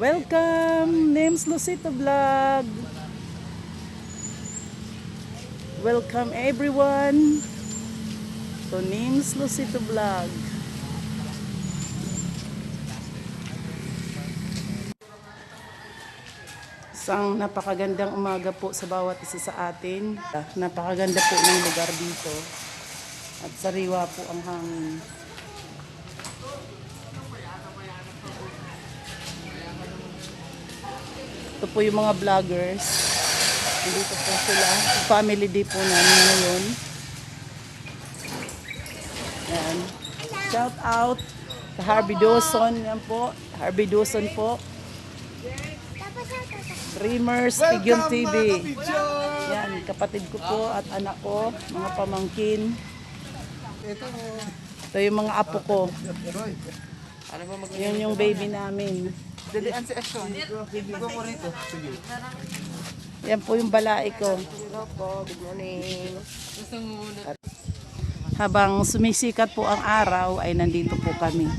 Welcome, name's Lucito Vlog. Welcome everyone to name's Lucito Vlog. Isang napakagandang umaga po sa bawat isa sa atin. Napakaganda po ng lugar dito. At sariwa po ang hangin. Ito po yung mga vloggers. Dito po sila. Family day po namin ngayon. Yan. Shout out sa Harvey Dawson. Yan po. Harvey Dawson po. Dreamers, Pigeon TV. Yan, kapatid ko po at anak ko, mga pamangkin. Ito yung mga apo ko. Yun yung baby namin. Dalian si Ashon. Go mo rito. Sige. Yan po yung balai ko. Hello po. Good morning. Habang sumisikat po ang araw, ay nandito po kami.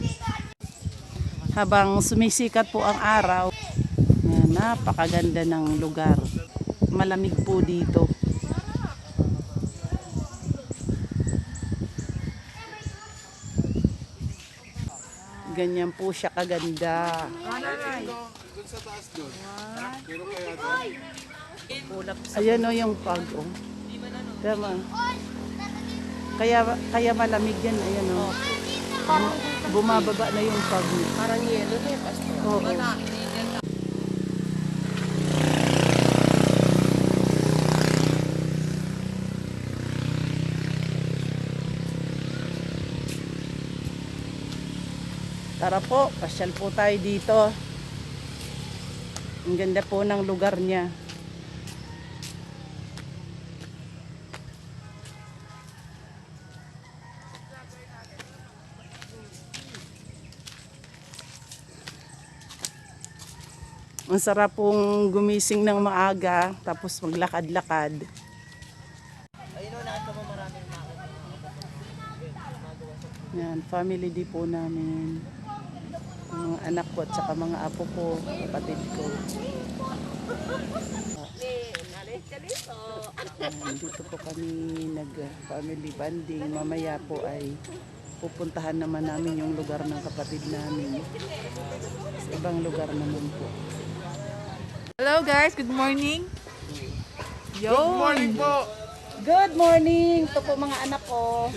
Habang sumisikat po ang araw, napakaganda ng lugar. Malamig po dito. Ganyan po siya kaganda. Ayan o yung pag o. Tama. Kaya kaya malamig yan, ayan o. Bumababa na yung pag. Parang yelo na pastor. Oo. Tara po, pasyal po tayo dito. Ang ganda po ng lugar niya. Ang sarap pong gumising ng maaga, tapos maglakad-lakad. Yan, family day po namin. Ang Mga anak ko at saka mga apo ko, kapatid ko. Yan, dito po kami nag-family bonding. Mamaya po ay pupuntahan naman namin yung lugar ng kapatid namin. Sa ibang lugar naman po. Hello guys, good morning. Yo. Good morning po. Good morning! Ito po mga anak ko.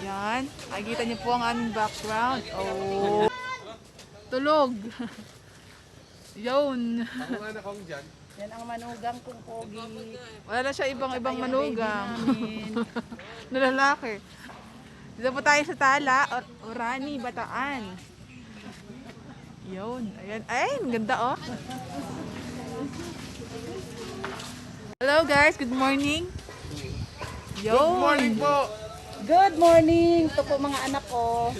Yan. Nakikita niyo po ang aming background. Oh. Tulog. Yun. Yan ang manugang kong pogi. Wala na siya ibang-ibang manugang. na lalaki. Dito po tayo sa Tala, Or- Orani, Bataan. Yun. Ayan. Ay, ang ganda oh. Hello guys, good morning. Yo. Good morning po. Good morning! Ito po mga anak ko.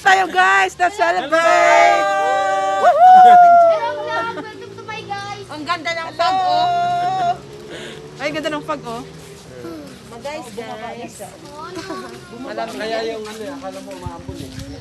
Tayo guys, let's celebrate. Welcome to my guys! Ang ganda ng pag oh. Ay, ganda ng pag oh. Mag guys, guys. Kaya yung ano, akala mo umaambon eh.